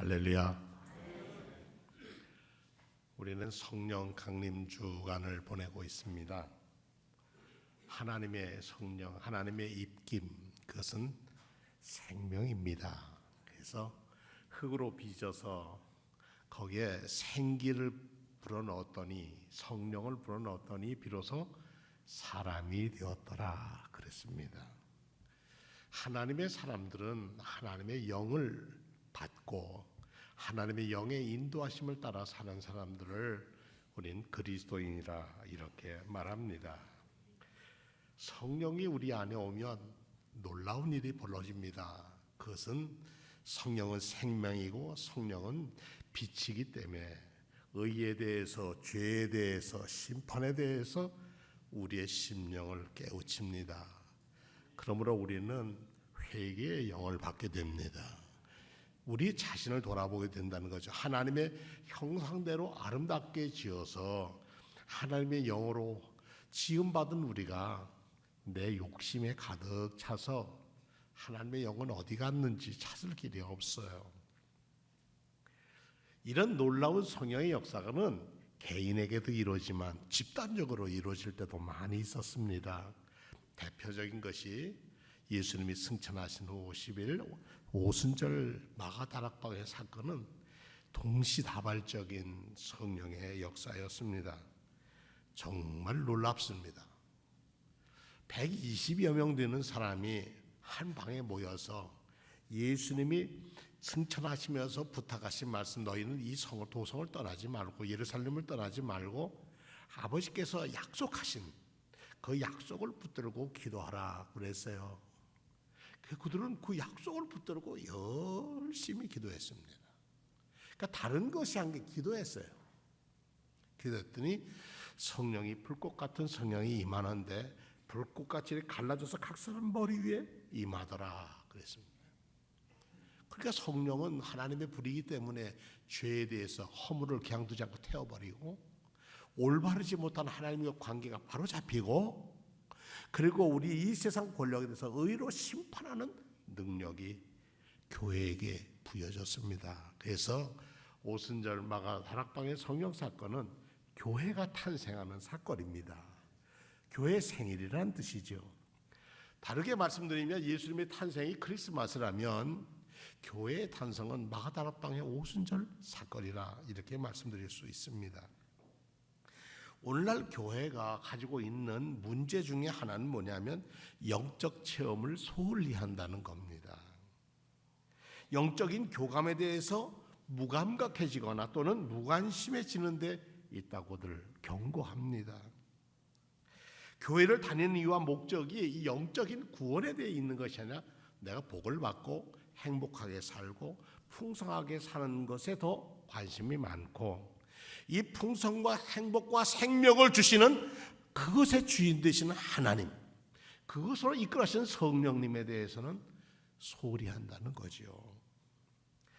할렐루야. 우리는 성령 강림 주간을 보내고 있습니다. 하나님의 성령, 하나님의 입김, 그것은 생명입니다. 그래서 흙으로 빚어서 거기에 생기를 불어넣었더니 성령을 불어넣었더니 비로소 사람이 되었더라 그랬습니다. 하나님의 사람들은 하나님의 영을 받고 하나님의 영의 인도하심을 따라 사는 사람들을 우린 그리스도인이라 이렇게 말합니다. 성령이 우리 안에 오면 놀라운 일이 벌어집니다. 그것은 성령은 생명이고 성령은 빛이기 때문에 의에 대해서 죄에 대해서 심판에 대해서 우리의 심령을 깨우칩니다. 그러므로 우리는 회개의 영을 받게 됩니다. 우리 자신을 돌아보게 된다는 거죠. 하나님의 형상대로 아름답게 지어서 하나님의 영으로 지음받은 우리가 내 욕심에 가득 차서 하나님의 영은 어디 갔는지 찾을 길이 없어요. 이런 놀라운 성령의 역사는 개인에게도 이루어지만 집단적으로 이루어질 때도 많이 있었습니다. 대표적인 것이 예수님이 승천하신 후 50일 오순절 마가다락방의 사건은 동시다발적인 성령의 역사였습니다. 정말 놀랍습니다. 120여 명 되는 사람이 한 방에 모여서 예수님이 승천하시면서 부탁하신 말씀 너희는 이 성을 도성을 떠나지 말고 예루살렘을 떠나지 말고 아버지께서 약속하신 그 약속을 붙들고 기도하라 그랬어요. 그 그들은 그 약속을 붙들고 열심히 기도했습니다. 그러니까 다른 것이 한 게 기도했어요. 기도했더니 성령이 불꽃 같은 성령이 임하는데 불꽃같이 갈라져서 각 사람 머리 위에 임하더라 그랬습니다. 그러니까 성령은 하나님의 불이기 때문에 죄에 대해서 허물을 그냥 두지 않고 태워버리고 올바르지 못한 하나님과 관계가 바로 잡히고 그리고 우리 이 세상 권력에 대해서 의로 심판하는 능력이 교회에게 부여졌습니다. 그래서 오순절 마가 다락방의 성령 사건은 교회가 탄생하는 사건입니다. 교회 생일이란 뜻이죠. 다르게 말씀드리면 예수님의 탄생이 크리스마스라면 교회의 탄생은 마가다락방의 오순절 사건이라 이렇게 말씀드릴 수 있습니다. 오늘날 교회가 가지고 있는 문제 중에 하나는 뭐냐면 영적 체험을 소홀히 한다는 겁니다. 영적인 교감에 대해서 무감각해지거나 또는 무관심해지는 데 있다고들 경고합니다. 교회를 다니는 이유와 목적이 이 영적인 구원에 대해 있는 것이 아니라 내가 복을 받고 행복하게 살고 풍성하게 사는 것에 더 관심이 많고 이 풍성과 행복과 생명을 주시는 그것의 주인 되시는 하나님 그것으로 이끌어시는 성령님에 대해서는 소홀히 한다는 거죠.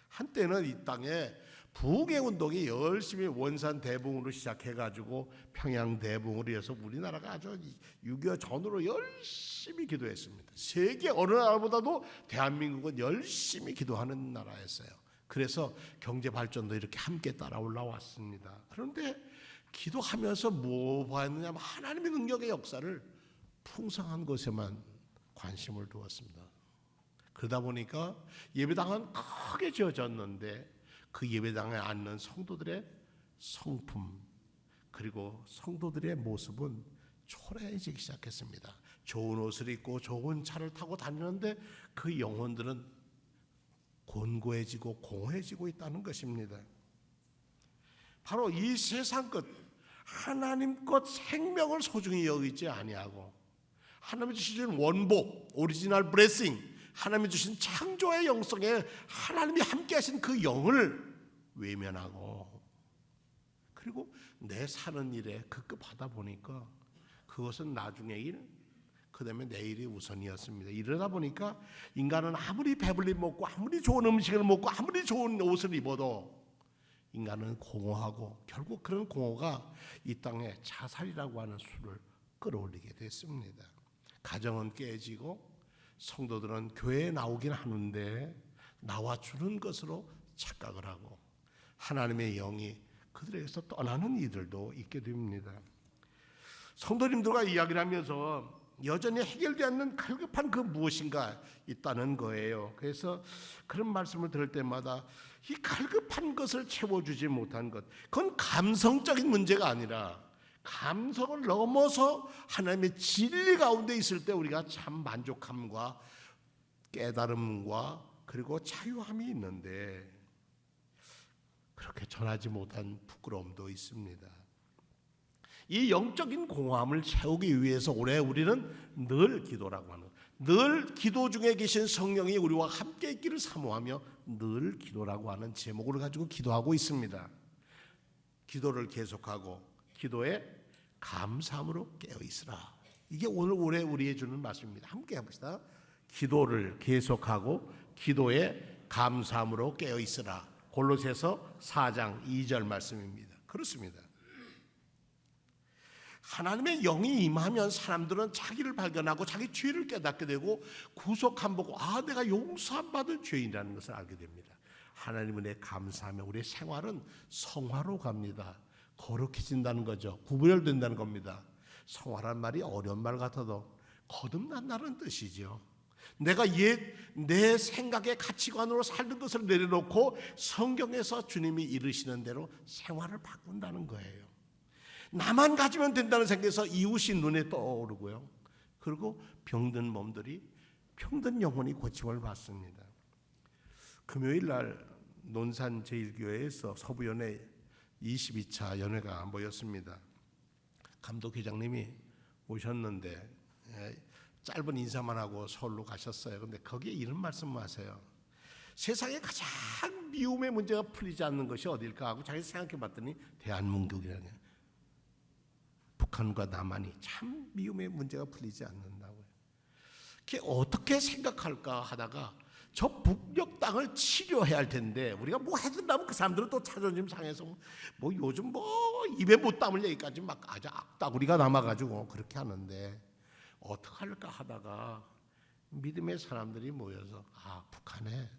한때는 이 땅에 부흥의 운동이 열심히 원산 대붕으로 시작해가지고 평양 대붕으로 해서 우리나라가 아주 6.25 전으로 열심히 기도했습니다. 세계 어느 나라보다도 대한민국은 열심히 기도하는 나라였어요. 그래서 경제 발전도 이렇게 함께 따라 올라왔습니다. 그런데 기도하면서 뭐 봤느냐면 하나님의 능력의 역사를 풍성한 것에만 관심을 두었습니다. 그러다 보니까 예배당은 크게 지어졌는데 그 예배당에 앉는 성도들의 성품 그리고 성도들의 모습은 초라해지기 시작했습니다. 좋은 옷을 입고 좋은 차를 타고 다니는데 그 영혼들은 곤고해지고 공허해지고 있다는 것입니다. 바로 이 세상 것 하나님 것 생명을 소중히 여기지 아니하고 하나님 주신 원복 오리지널 브레싱 하나님이 주신 창조의 영성에 하나님이 함께 하신 그 영을 외면하고 그리고 내 사는 일에 급급하다 보니까 그것은 나중의 일, 그 다음에 내일이 우선이었습니다. 이러다 보니까 인간은 아무리 배불리 먹고 아무리 좋은 음식을 먹고 아무리 좋은 옷을 입어도 인간은 공허하고 결국 그런 공허가 이 땅에 자살이라고 하는 수를 끌어올리게 됐습니다. 가정은 깨지고 성도들은 교회에 나오긴 하는데 나와 주는 것으로 착각을 하고 하나님의 영이 그들에게서 떠나는 이들도 있게 됩니다. 성도님들과 이야기를 하면서 여전히 해결되지 않는 갈급한 그 무엇인가 있다는 거예요. 그래서 그런 말씀을 들을 때마다 이 갈급한 것을 채워주지 못한 것, 그건 감성적인 문제가 아니라 감성을 넘어서 하나님의 진리 가운데 있을 때 우리가 참 만족함과 깨달음과 그리고 자유함이 있는데 그렇게 전하지 못한 부끄러움도 있습니다. 이 영적인 공허함을 채우기 위해서 올해 우리는 늘 기도라고 하는 늘 기도 중에 계신 성령이 우리와 함께 있기를 사모하며 늘 기도라고 하는 제목을 가지고 기도하고 있습니다. 기도를 계속하고 기도에 감사함으로 깨어 있으라. 이게 오늘 올해 우리에 주는 말씀입니다. 함께 해봅시다. 기도를 계속하고 기도에 감사함으로 깨어 있으라. 골로새서 4장 2절 말씀입니다. 그렇습니다. 하나님의 영이 임하면 사람들은 자기를 발견하고 자기 죄를 깨닫게 되고 구속함 보고 아 내가 용서함 받은 죄인이라는 것을 알게 됩니다. 하나님 은혜 감사하며 우리의 생활은 성화로 갑니다. 거룩해진다는 거죠. 구별된다는 겁니다. 성화란 말이 어려운 말 같아도 거듭난다는 뜻이죠. 내가 옛내 생각의 가치관으로 살던 것을 내려놓고 성경에서 주님이 이르시는 대로 생활을 바꾼다는 거예요. 나만 가지면 된다는 생각에서 이웃이 눈에 떠오르고요. 그리고 병든 몸들이 병든 영혼이 고침을 받습니다. 금요일 날 논산 제일교회에서 서부연회 22차 연회가 모였습니다. 감독 회장님이 오셨는데 예, 짧은 인사만 하고 서울로 가셨어요. 근데 거기에 이런 말씀하세요. 세상에 가장 미움의 문제가 풀리지 않는 것이 어딜까 하고 자기 생각해 봤더니 대한민국이라는 북한과 남한이 참 미움의 문제가 풀리지 않는다고요. 그게 어떻게 생각할까 하다가 저 북녘 땅을 치료해야 할 텐데 우리가 뭐 해준다면 그 사람들은 또 자존심 상해서 뭐 요즘 뭐 입에 못 담을 얘기까지 막 아주 악다구리가 남아가지고 그렇게 하는데 어떡할까 하다가 믿음의 사람들이 모여서 아 북한에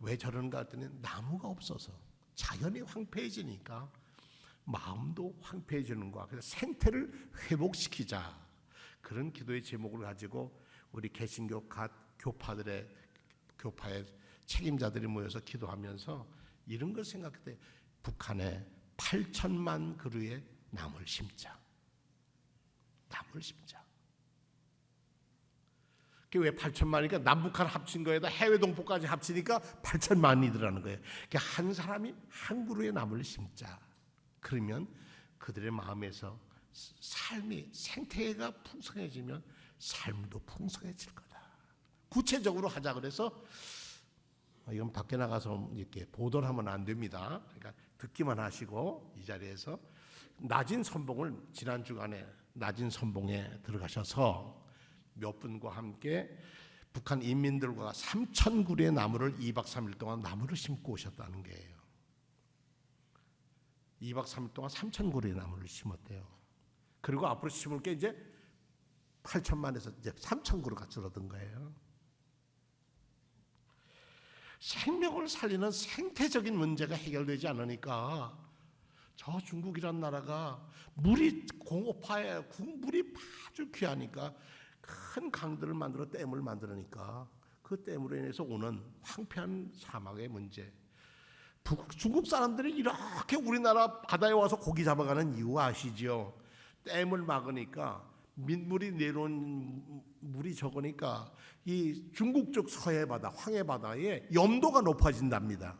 왜 저런가 했더니 나무가 없어서 자연이 황폐해지니까 마음도 황폐해지는 거야. 그래서 생태를 회복시키자. 그런 기도의 제목을 가지고 우리 개신교 갓 교파들의 교파의 책임자들이 모여서 기도하면서 이런 걸 생각할 때 북한에 8천만 그루의 나무를 심자. 나무를 심자. 그게 왜 8천만이니까 남북한 합친 거에다 해외 동포까지 합치니까 8천만이더라는 거예요. 한 사람이 한 그루의 나무를 심자. 그러면 그들의 마음에서 삶이 생태가 풍성해지면 삶도 풍성해질 거다. 구체적으로 하자 그래서 이건 밖에 나가서 이렇게 보도를 하면 안 됩니다. 그러니까 듣기만 하시고 이 자리에서 낮은 선봉을 지난 주간에 낮은 선봉에 들어가셔서 몇 분과 함께 북한 인민들과 3천 그루의 나무를 2박 3일 동안 나무를 심고 오셨다는 거예요. 2박 3일 동안 3천 그루의 나무를 심었대요. 그리고 앞으로 심을 게 이제 8천만에서 이제 3천 그루가 줄어든 거예요. 생명을 살리는 생태적인 문제가 해결되지 않으니까 저 중국이란 나라가 물이 공업화에 물이 아주 귀하니까 큰 강들을 만들어 댐을 만들으니까 그 댐으로 인해서 오는 황폐한 사막의 문제. 북, 중국 사람들이 이렇게 우리나라 바다에 와서 고기 잡아가는 이유 아시죠? 댐을 막으니까 민물이 내려온 물이 적으니까 이 중국 쪽 서해 바다, 황해 바다에 염도가 높아진답니다.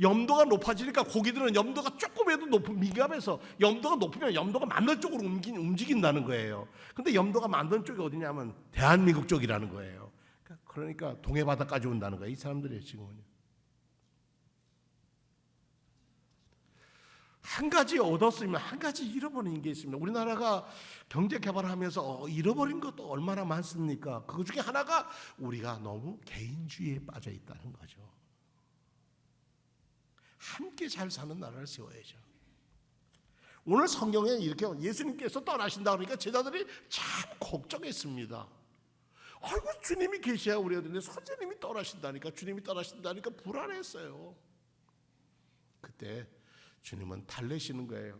염도가 높아지니까 고기들은 염도가 조금해도 높은 민감해서 염도가 높으면 염도가 만든 쪽으로 움직, 움직인다는 거예요. 근데 염도가 만든 쪽이 어디냐면 대한민국 쪽이라는 거예요. 그러니까 동해 바다까지 온다는 거예요. 이 사람들의 지금은요. 한 가지 얻었으면 한 가지 잃어버린 게 있습니다. 우리나라가 경제 개발하면서 잃어버린 것도 얼마나 많습니까? 그 중에 하나가 우리가 너무 개인주의에 빠져 있다는 거죠. 함께 잘 사는 나라를 세워야죠. 오늘 성경에 이렇게 예수님께서 떠나신다 그러니까 제자들이 참 걱정했습니다. 아이고 주님이 계셔야 우리가 되는데 선생님이 떠나신다니까 주님이 떠나신다니까 불안했어요. 그때 주님은 달래시는 거예요.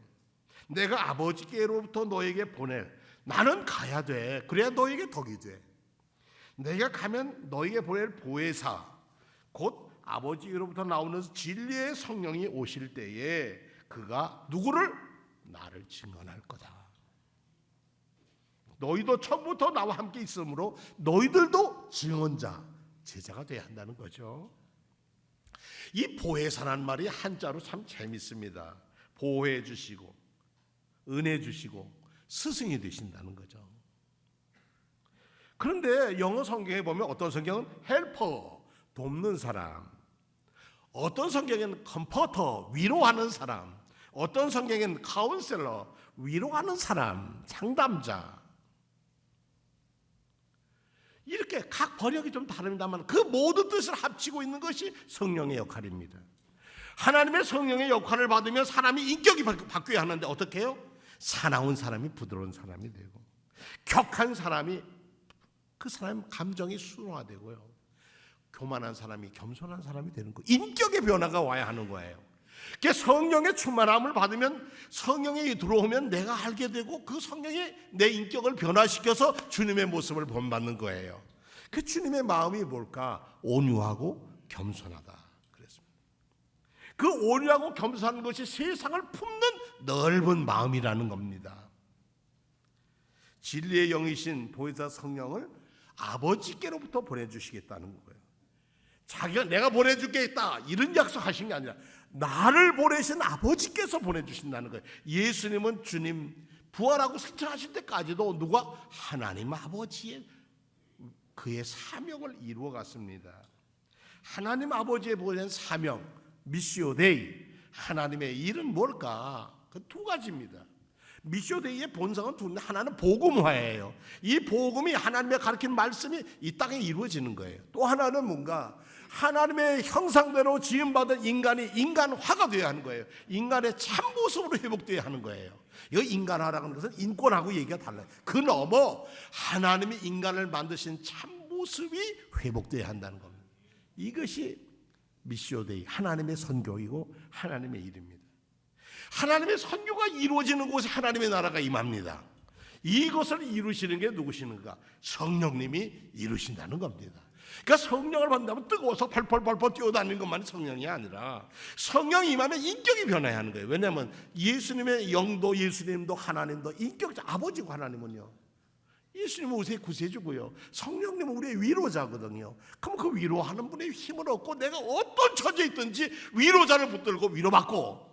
내가 아버지께로부터 너에게 보낼 나는 가야 돼. 그래야 너에게 덕이 돼. 내가 가면 너에게 보낼 보혜사 곧 아버지로부터 나오는 진리의 성령이 오실 때에 그가 누구를 나를 증언할 거다. 너희도 처음부터 나와 함께 있으므로 너희들도 증언자, 제자가 돼야 한다는 거죠. 이 보혜사란 말이 한자로 참 재밌습니다. 보호해 주시고 은혜 주시고 스승이 되신다는 거죠. 그런데 영어 성경에 보면 어떤 성경은 헬퍼 돕는 사람, 어떤 성경에는 컴포터 위로하는 사람, 어떤 성경에는 카운셀러 위로하는 사람, 상담자. 이렇게 각 번역이 좀 다릅니다만 그 모든 뜻을 합치고 있는 것이 성령의 역할입니다. 하나님의 성령의 역할을 받으면 사람이 인격이 바- 바뀌어야 하는데 어떻게 해요? 사나운 사람이 부드러운 사람이 되고 격한 사람이 그 사람 감정이 순화되고요. 교만한 사람이 겸손한 사람이 되는 거. 인격의 변화가 와야 하는 거예요. 그 성령의 충만함을 받으면 성령이 들어오면 내가 알게 되고 그 성령이 내 인격을 변화시켜서 주님의 모습을 본받는 거예요. 그 주님의 마음이 뭘까? 온유하고 겸손하다. 그 온유하고 겸손한 것이 세상을 품는 넓은 마음이라는 겁니다. 진리의 영이신 보혜사 성령을 아버지께로부터 보내주시겠다는 거예요. 자기가 내가 보내주겠다 이런 약속하신 게 아니라 나를 보내신 아버지께서 보내주신다는 거예요. 예수님은 주님 부활하고 승천하실 때까지도 누가 하나님 아버지의 그의 사명을 이루어 갔습니다. 하나님 아버지의 보낸 사명 미시오 데이 하나님의 일은 뭘까? 그 두 가지입니다. 미시오 데이의 본성은 두 하나는 복음화예요. 이 복음이 하나님의 가르친 말씀이 이 땅에 이루어지는 거예요. 또 하나는 뭔가 하나님의 형상대로 지음받은 인간이 인간화가 되어야 하는 거예요. 인간의 참 모습으로 회복되어야 하는 거예요. 이 인간화라는 것은 인권하고 얘기가 달라요. 그 넘어 하나님이 인간을 만드신 참 모습이 회복되어야 한다는 겁니다. 이것이 미시오데이 하나님의 선교이고 하나님의 일입니다. 하나님의 선교가 이루어지는 곳에 하나님의 나라가 임합니다. 이것을 이루시는 게 누구시는가? 성령님이 이루신다는 겁니다. 그러니까 성령을 받는다면 뜨거워서 펄펄펄펄 뛰어다니는 것만이 성령이 아니라 성령이 임하면 인격이 변해야 하는 거예요. 왜냐하면 예수님의 영도 예수님도 하나님도 인격 아버지고 하나님은요. 예수님은 우리의 구세주고요. 성령님은 우리의 위로자거든요. 그럼 그 위로하는 분의 힘을 얻고 내가 어떤 처지에 있든지 위로자를 붙들고 위로받고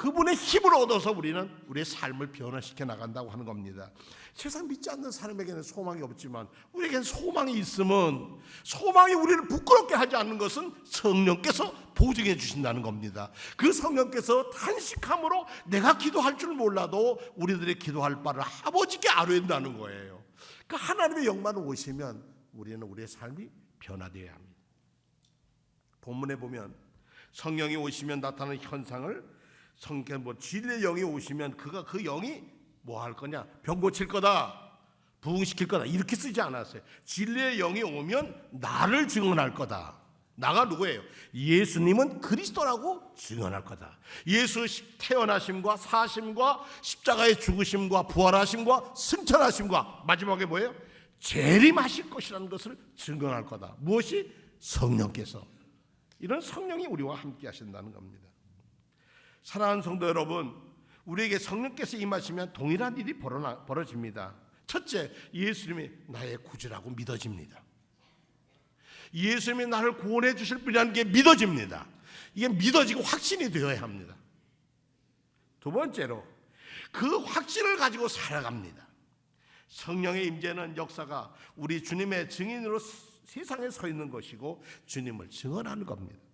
그분의 힘을 얻어서 우리는 우리의 삶을 변화시켜 나간다고 하는 겁니다. 세상 믿지 않는 사람에게는 소망이 없지만 우리에게는 소망이 있으면 소망이 우리를 부끄럽게 하지 않는 것은 성령께서 보증해 주신다는 겁니다. 그 성령께서 탄식함으로 내가 기도할 줄 몰라도 우리들의 기도할 바를 아버지께 아뢰는다는 거예요. 그 하나님의 영만 오시면 우리는 우리의 삶이 변화되어야 합니다. 본문에 보면 성령이 오시면 나타나는 현상을 성경 뭐 진리의 영이 오시면 그가 그 영이 뭐 할 거냐 병 고칠 거다 부흥시킬 거다 이렇게 쓰지 않았어요. 진리의 영이 오면 나를 증언할 거다. 나가 누구예요? 예수님은 그리스도라고 증언할 거다. 예수 태어나심과 사심과 십자가의 죽으심과 부활하심과 승천하심과 마지막에 뭐예요? 재림하실 것이라는 것을 증언할 거다. 무엇이 성령께서 이런 성령이 우리와 함께 하신다는 겁니다. 사랑하는 성도 여러분, 우리에게 성령께서 임하시면 동일한 일이 벌어나, 벌어집니다. 첫째, 예수님이 나의 구주라고 믿어집니다. 예수님이 나를 구원해 주실 분이라는 게 믿어집니다. 이게 믿어지고 확신이 되어야 합니다. 두 번째로 그 확신을 가지고 살아갑니다. 성령의 임재는 역사가 우리 주님의 증인으로 세상에 서 있는 것이고 주님을 증언하는 겁니다.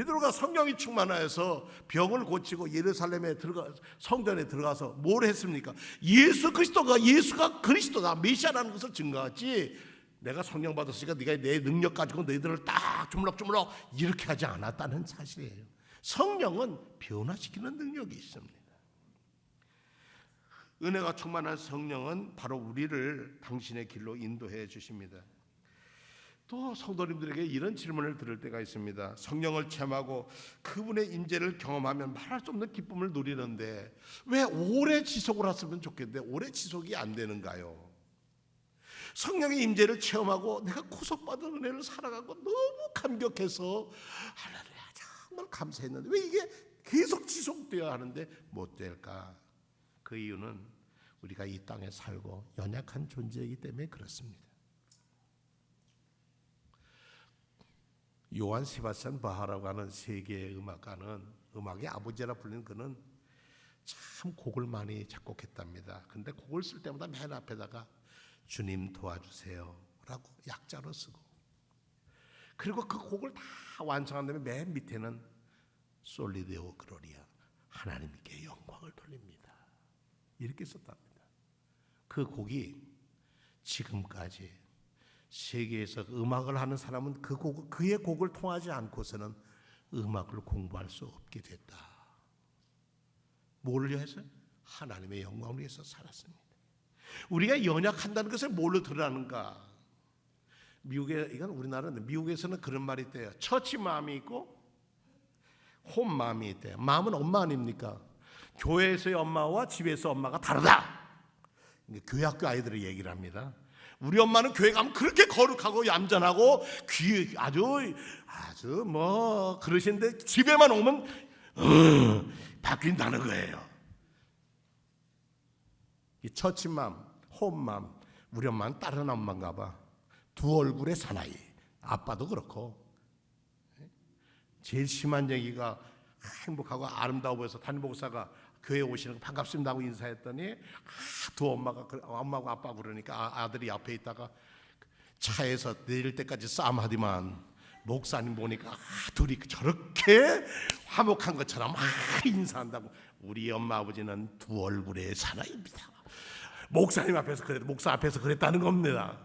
베드로가 성령이 충만하여서 병을 고치고 예루살렘에 들어가 성전에 들어가서 뭘 했습니까? 예수 그리스도가 예수가 그리스도다 메시아라는 것을 증거하지. 내가 성령 받았으니까 네가 내 능력 가지고 너희들을 딱 주물럭주물럭 이렇게 하지 않았다는 사실이에요. 성령은 변화시키는 능력이 있습니다. 은혜가 충만한 성령은 바로 우리를 당신의 길로 인도해 주십니다. 또 성도님들에게 이런 질문을 들을 때가 있습니다. 성령을 체험하고 그분의 임재를 경험하면 말할 수 없는 기쁨을 누리는데 왜 오래 지속을 했으면 좋겠는데 오래 지속이 안 되는가요? 성령의 임재를 체험하고 내가 구속받은 은혜를 살아가고 너무 감격해서 할렐루야 정말 감사했는데 왜 이게 계속 지속되어야 하는데 못 될까? 그 이유는 우리가 이 땅에 살고 연약한 존재이기 때문에 그렇습니다. 요한 세바스찬 바하라고 하는 세계의 음악가는 음악의 아버지라 불리는 그는 참 곡을 많이 작곡했답니다. 근데 곡을 쓸 때마다 맨 앞에다가 주님 도와주세요라고 약자로 쓰고 그리고 그 곡을 다 완성한 다음에 맨 밑에는 솔리데오 그로리아 하나님께 영광을 돌립니다. 이렇게 썼답니다. 그 곡이 지금까지 세계에서 음악을 하는 사람은 그 곡, 그의 곡을 통하지 않고서는 음악을 공부할 수 없게 됐다. 뭘 위해서? 하나님의 영광을 위해서 살았습니다. 우리가 연약한다는 것을 뭘로 드러나는가? 미국에 이건 우리나라는 미국에서는 그런 말이 있대요. 처치 마음이 있고 홈 마음이 있대요. 마음은 엄마 아닙니까? 교회에서의 엄마와 집에서 엄마가 다르다. 교회 학교 아이들이 얘기를 합니다. 우리 엄마는 교회 가면 그렇게 거룩하고 얌전하고 귀 아주 아주 뭐 그러시는데 집에만 오면 어, 바뀐다는 거예요. 이 처치맘, 홈맘, 우리 엄마는 다른 엄마인가 봐. 두 얼굴의 사나이. 아빠도 그렇고. 제일 심한 얘기가 행복하고 아름다워 보여서 담임 목사가 교회 오시는 거 반갑습니다 하고 인사했더니 아, 두 엄마가 그- 엄마고 아빠 그러니까 아, 들이 앞에 있다가 차에서 내릴 때까지 싸움하더만 목사님 보니까 아, 둘이 저렇게 화목한 것처럼 아, 인사한다고 우리 엄마 아버지는 두 얼굴의 사나이입니다. 목사님 앞에서 그랬 목사 앞에서 그랬다는 겁니다.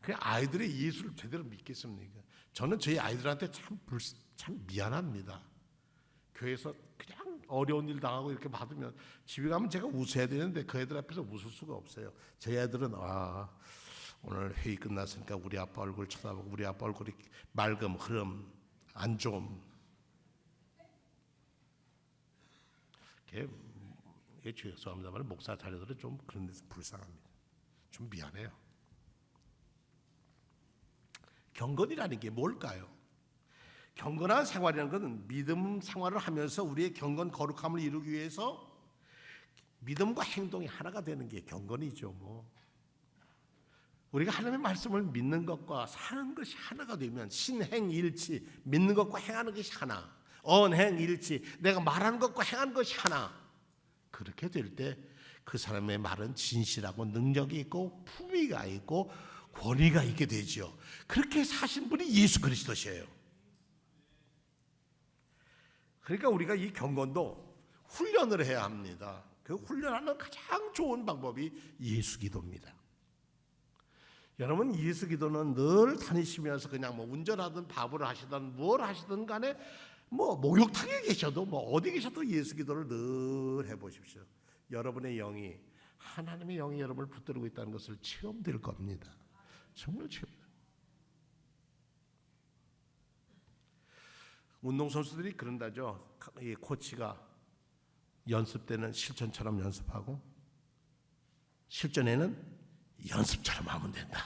그 아이들의 예수를 제대로 믿겠습니까? 저는 저희 아이들한테 참, 불, 참 미안합니다. 교회에서 그냥 어려운 일 당하고 이렇게 받으면 집에 가면 제가 웃어야 되는데 그 애들 앞에서 웃을 수가 없어요. 저희 애들은 아 오늘 회의 끝났으니까 우리 아빠 얼굴 쳐다보고 우리 아빠 얼굴이 맑음 흐름 안 좋음 이게 이게 죄송합니다만 목사 자녀들은 좀 그런 데서 불쌍합니다. 좀 미안해요. 경건이라는 게 뭘까요? 경건한 생활이라는 것은 믿음 생활을 하면서 우리의 경건 거룩함을 이루기 위해서 믿음과 행동이 하나가 되는 게 경건이죠. 뭐 우리가 하나님의 말씀을 믿는 것과 사는 것이 하나가 되면 신행일치 믿는 것과 행하는 것이 하나 언행일치 내가 말하는 것과 행하는 것이 하나 그렇게 될 때 그 사람의 말은 진실하고 능력이 있고 품위가 있고 권위가 있게 되죠. 그렇게 사신 분이 예수 그리스도시에요. 그러니까 우리가 이 경건도 훈련을 해야 합니다. 그 훈련하는 가장 좋은 방법이 예수 기도입니다. 여러분 예수 기도는 늘 다니시면서 그냥 뭐 운전하든 밥을 하시든 뭘 하시든 간에 뭐 목욕탕에 계셔도 뭐 어디 계셔도 예수 기도를 늘 해보십시오. 여러분의 영이 하나님의 영이 여러분을 붙들고 있다는 것을 체험될 겁니다. 정말 체험. 운동 선수들이 그런다죠. 이 코치가 연습 때는 실전처럼 연습하고 실전에는 연습처럼 하면 된다.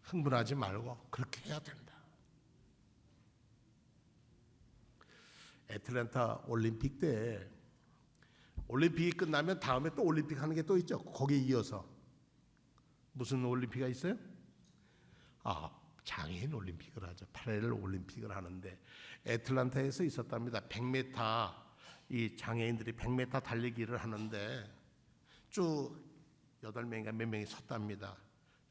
흥분하지 말고 그렇게 해야 된다. 애틀랜타 올림픽 때 올림픽이 끝나면 다음에 또 올림픽 하는 게 또 있죠. 거기에 이어서 무슨 올림픽이 있어요? 아 장애인 올림픽을 하죠. 파레를 올림픽을 하는데 애틀란타에서 있었답니다. 100m 이 장애인들이 100m 달리기를 하는데 쭉 여덟 명인가 몇 명이 섰답니다.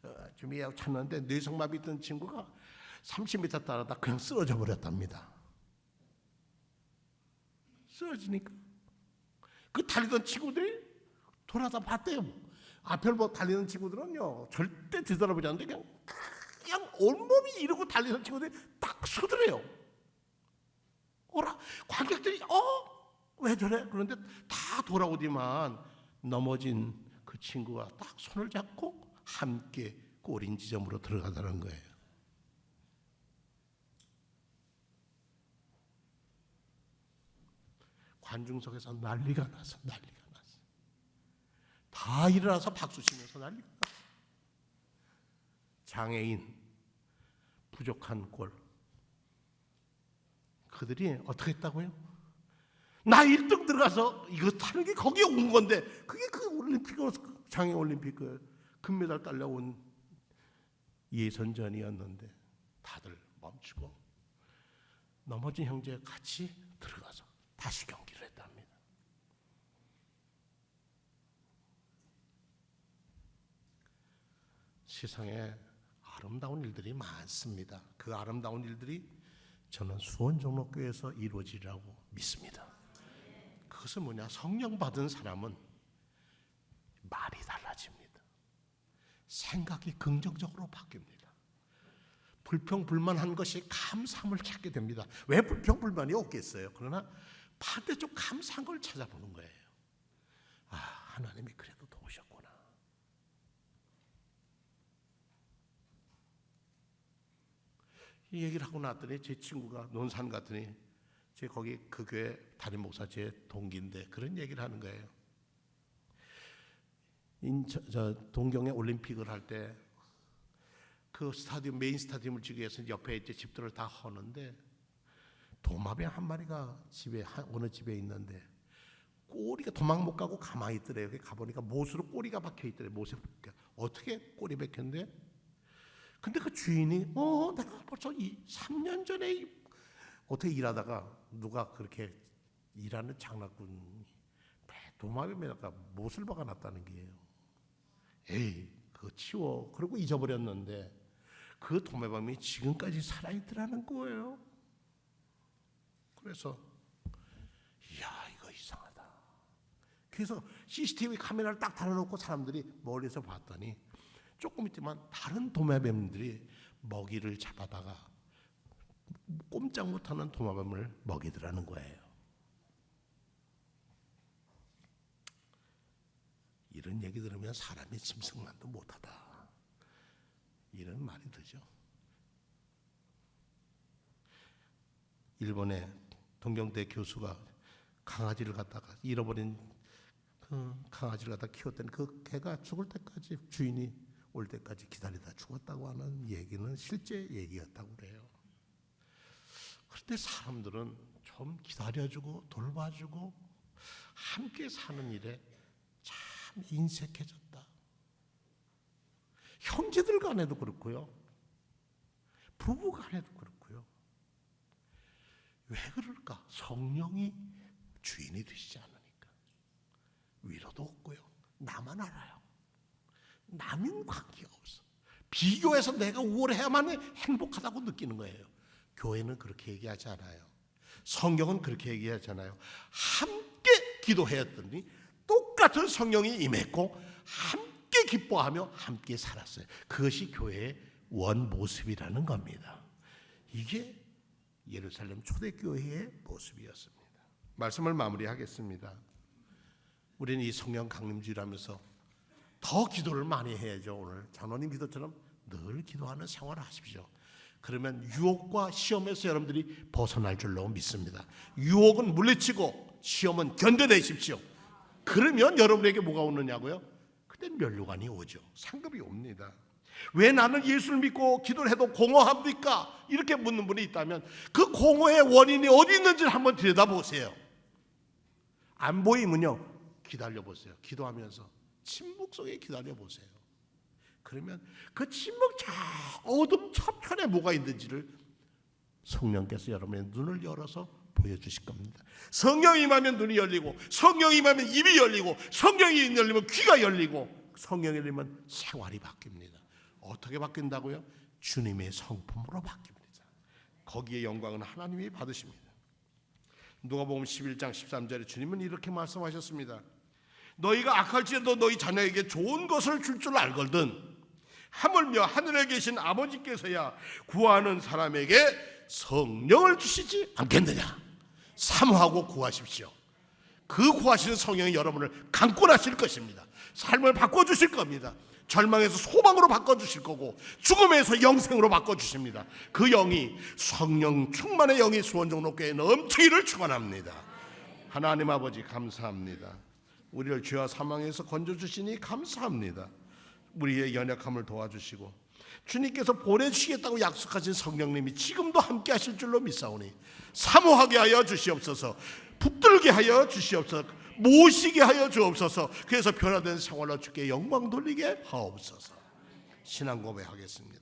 어, 준비하고 찼는데 뇌성마비 있던 친구가 30m 따라다 그냥 쓰러져 버렸답니다. 쓰러지니까 그 달리던 친구들이 돌아다 봤대요. 앞을 뭐 달리는 친구들은요 절대 뒤돌아보지 않는데 그냥 그냥 온몸이 이러고 달리는 친구들이 딱 서더래요. 오라 관객들이 어 왜 저래? 그런데 다 돌아오디만 넘어진 그 친구가 딱 손을 잡고 함께 꼬린 지점으로 들어가다는 거예요. 관중석에서 난리가 나서 난리가 났어. 다 일어나서 박수 치면서 난리가 났어. 장애인 부족한 꼴 그들이 어떻게 했다고요? 나 1등 들어가서 이거 타는 게 거기에 온 건데 그게 그 올림픽 장애 올림픽 그 금메달 딸려온 예선전이었는데 다들 멈추고 넘어진 형제 같이 들어가서 다시 경기를 했답니다. 세상에 아름다운 일들이 많습니다. 그 아름다운 일들이 저는 수원 종로교회에서 이루어지라고 믿습니다. 그것은 뭐냐? 성령 받은 사람은 말이 달라집니다. 생각이 긍정적으로 바뀝니다. 불평불만한 것이 감사함을 찾게 됩니다. 왜 불평불만이 없겠어요? 그러나 반대쪽 감사한 걸 찾아보는 거예요. 아, 하나님이 그래도 도우셨구나. 이 얘기를 하고 났더니 제 친구가 논산 갔더니 제 거기 그 교회 담임 목사 제 동기인데 그런 얘기를 하는 거예요. 인천 저 동경에 올림픽을 할 때 그 스타디움 메인 스타디움을 지기 위해서 옆에 이제 집들을 다 하는데 도마뱀 한 마리가 집에 한, 어느 집에 있는데 꼬리가 도망 못 가고 가만히 있더래요. 가보니까 못으로 꼬리가 박혀 있더래. 못에 어떻게 꼬리 박혔는데? 근데 그 주인이 어 내가 벌써 이 3년 전에 이- 어떻게 일하다가 누가 그렇게 일하는 장난꾼 도마뱀에다가 못을 박아놨다는 게예요. 에이 그거 치워. 그러고 잊어버렸는데 그 도마뱀이 지금까지 살아있더라는 거예요. 그래서 이야 이거 이상하다. 그래서 CCTV 카메라를 딱 달아놓고 사람들이 멀리서 봤더니 조금 있지만 다른 도마뱀들이 먹이를 잡아다가 꼼짝 못하는 도마뱀을 먹이더라는 거예요. 이런 얘기 들으면 사람이 짐승만도 못하다. 이런 말이 되죠. 일본의 동경대 교수가 강아지를 갖다가 잃어버린 그 강아지를 갖다 키웠더니 그 개가 죽을 때까지 주인이 올 때까지 기다리다 죽었다고 하는 얘기는 실제 얘기였다고 그래요. 그런데 사람들은 좀 기다려주고 돌봐주고 함께 사는 일에 참 인색해졌다. 형제들 간에도 그렇고요. 부부 간에도 그렇고요. 왜 그럴까? 성령이 주인이 되시지 않으니까. 위로도 없고요. 나만 알아요. 남인 관계가 없어. 비교해서 내가 우월해야만 행복하다고 느끼는 거예요. 교회는 그렇게 얘기하지 않아요. 성경은 그렇게 얘기하잖아요. 함께 기도하였더니 똑같은 성령이 임했고 함께 기뻐하며 함께 살았어요. 그것이 교회의 원 모습이라는 겁니다. 이게 예루살렘 초대교회의 모습이었습니다. 말씀을 마무리하겠습니다. 우리는 이 성령 강림주의라면서 더 기도를 많이 해야죠. 오늘 장로님 기도처럼 늘 기도하는 생활을 하십시오. 그러면 유혹과 시험에서 여러분들이 벗어날 줄로 믿습니다. 유혹은 물리치고 시험은 견뎌내십시오. 그러면 여러분에게 뭐가 오느냐고요? 그때 면류관이 오죠. 상급이 옵니다. 왜 나는 예수를 믿고 기도를 해도 공허합니까? 이렇게 묻는 분이 있다면 그 공허의 원인이 어디 있는지를 한번 들여다보세요. 안 보이면요. 기다려 보세요. 기도하면서 침묵 속에 기다려 보세요. 그러면 그 침묵 저 어둠 저편에 뭐가 있는지를 성령께서 여러분의 눈을 열어서 보여주실 겁니다. 성령이 임하면 눈이 열리고 성령이 임하면 입이 열리고 성령이 열리면 귀가 열리고 성령이 열리면 생활이 바뀝니다. 어떻게 바뀐다고요? 주님의 성품으로 바뀝니다. 거기에 영광은 하나님이 받으십니다. 누가복음 11장 13절에 주님은 이렇게 말씀하셨습니다. 너희가 악할지라도 너희 자녀에게 좋은 것을 줄 줄 알거든. 하물며 하늘에 계신 아버지께서야 구하는 사람에게 성령을 주시지 않겠느냐. 사모하고 구하십시오. 그 구하시는 성령이 여러분을 강권하실 것입니다. 삶을 바꿔 주실 겁니다. 절망에서 소망으로 바꿔 주실 거고 죽음에서 영생으로 바꿔 주십니다. 그 영이 성령 충만의 영이 수원종로교회에 넘치기를 축원합니다. 하나님 아버지 감사합니다. 우리를 죄와 사망에서 건져 주시니 감사합니다. 우리의 연약함을 도와주시고 주님께서 보내주시겠다고 약속하신 성령님이 지금도 함께 하실 줄로 믿사오니 사모하게 하여 주시옵소서 붙들게 하여 주시옵소서 모시게 하여 주옵소서. 그래서 변화된 생활로 주께 영광 돌리게 하옵소서. 신앙 고백하겠습니다